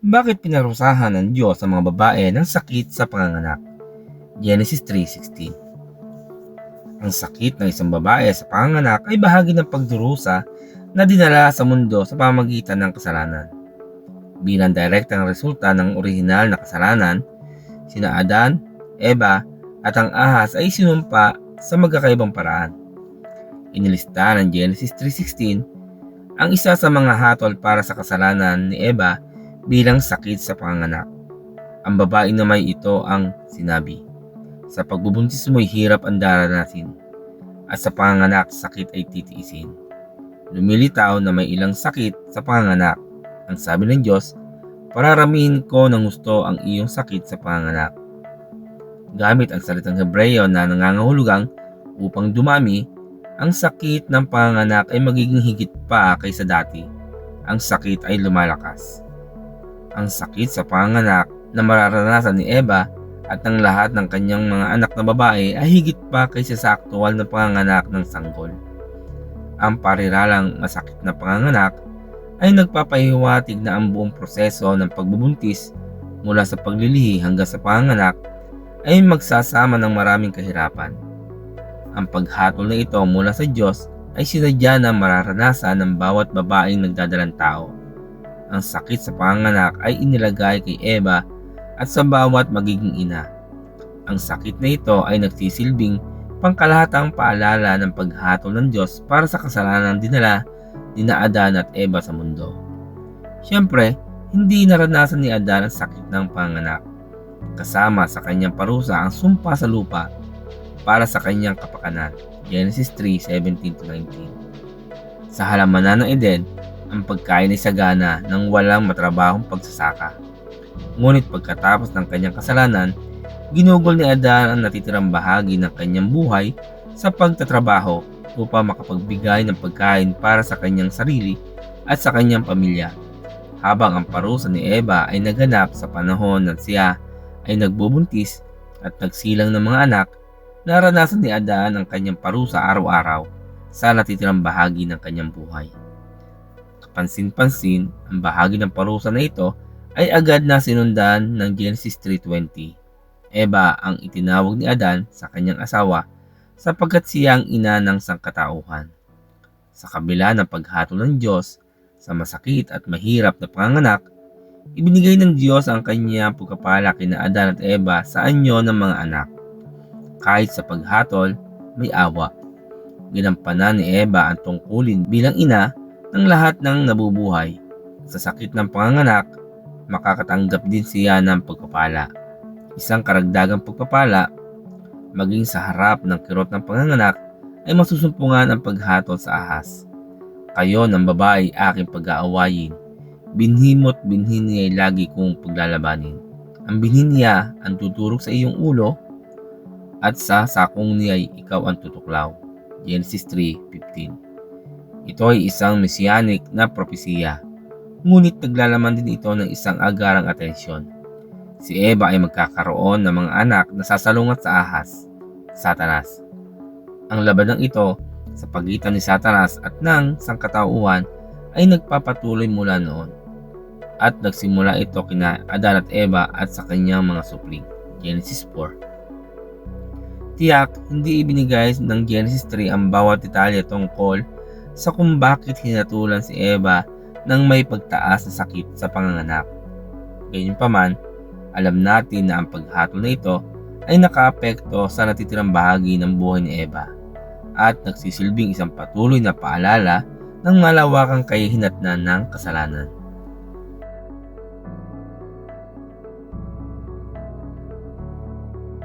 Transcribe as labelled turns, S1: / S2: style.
S1: Bakit pinarusahan ng Diyos ang mga babae ng sakit sa panganganak? Genesis 3.16 Ang sakit ng isang babae sa panganganak ay bahagi ng pagdurusa na dinala sa mundo sa pamagitan ng kasalanan. Bilang direktang resulta ng orihinal na kasalanan, sina Adan, Eva, at ang ahas ay sinumpa sa magkakaibang paraan. Inilista ng Genesis 3.16 ang isa sa mga hatol para sa kasalanan ni Eva bilang sakit sa panganak. Ang babae na may ito ang sinabi, Sa pagbubuntis mo'y hirap ang daranasin, at sa panganak sakit ay titiisin. Lumilitaw na may ilang sakit sa panganak. Ang sabi ng Diyos, pararamihin ko ng gusto ang iyong sakit sa panganak. Gamit ang salitang Hebreyo na nangangahulugang upang dumami, ang sakit ng panganak ay magiging higit pa kaysa dati. Ang sakit ay lumalakas ang sakit sa panganak na mararanasan ni Eva at ng lahat ng kanyang mga anak na babae ay higit pa kaysa sa aktual na panganak ng sanggol. Ang pariralang masakit na panganganak ay nagpapahiwatig na ang buong proseso ng pagbubuntis mula sa paglilihi hanggang sa panganak ay magsasama ng maraming kahirapan. Ang paghatol na ito mula sa Diyos ay sinadya na mararanasan ng bawat babaeng nagdadalang tao ang sakit sa panganak ay inilagay kay Eva at sa bawat magiging ina. Ang sakit na ito ay nagsisilbing pangkalahatang paalala ng paghatol ng Diyos para sa kasalanan dinala ni na Adan at Eva sa mundo. Siyempre, hindi naranasan ni Adan ang sakit ng panganak. Kasama sa kanyang parusa ang sumpa sa lupa para sa kanyang kapakanan. Genesis 3:17-19. Sa halamanan ng Eden, ang pagkain ay sagana ng walang matrabahong pagsasaka. Ngunit pagkatapos ng kanyang kasalanan, ginugol ni Adan ang natitirang bahagi ng kanyang buhay sa pagtatrabaho upang makapagbigay ng pagkain para sa kanyang sarili at sa kanyang pamilya. Habang ang parusa ni Eva ay naganap sa panahon na siya ay nagbubuntis at nagsilang ng mga anak, naranasan ni Adan ang kanyang parusa araw-araw sa natitirang bahagi ng kanyang buhay. Kapansin-pansin, ang bahagi ng parusa na ito ay agad na sinundan ng Genesis 3.20. Eva ang itinawag ni Adan sa kanyang asawa sapagkat siya ang ina ng sangkatauhan. Sa kabila ng paghatol ng Diyos sa masakit at mahirap na panganganak, ibinigay ng Diyos ang kanyang pagkapala kina Adan at Eva sa anyo ng mga anak. Kahit sa paghatol, may awa. Ginampanan ni Eva ang tungkulin bilang ina ng lahat ng nabubuhay. Sa sakit ng panganganak, makakatanggap din siya ng pagpapala. Isang karagdagang pagpapala, maging sa harap ng kirot ng panganganak, ay masusumpungan ang paghatol sa ahas. Kayo ng babae aking pag-aawayin. Binhi mo't binhi niya ay lagi kong paglalabanin. Ang binhi niya ang tuturok sa iyong ulo at sa sakong niya ay ikaw ang tutuklaw. Genesis 3.15 ito ay isang messianic na propesiya, ngunit naglalaman din ito ng isang agarang atensyon. Si Eva ay magkakaroon ng mga anak na sasalungat sa ahas, Satanas. Ang labanang ito sa pagitan ni Satanas at ng sangkatauhan ay nagpapatuloy mula noon. At nagsimula ito kina Adan at Eva at sa kanyang mga supling. Genesis 4 Tiyak, hindi ibinigay ng Genesis 3 ang bawat detalye tungkol sa kung bakit hinatulan si Eva ng may pagtaas na sakit sa panganganak. Gayunpaman, alam natin na ang paghatol na ito ay nakaapekto sa natitirang bahagi ng buhay ni Eva at nagsisilbing isang patuloy na paalala ng malawakang kahihinatnan ng kasalanan.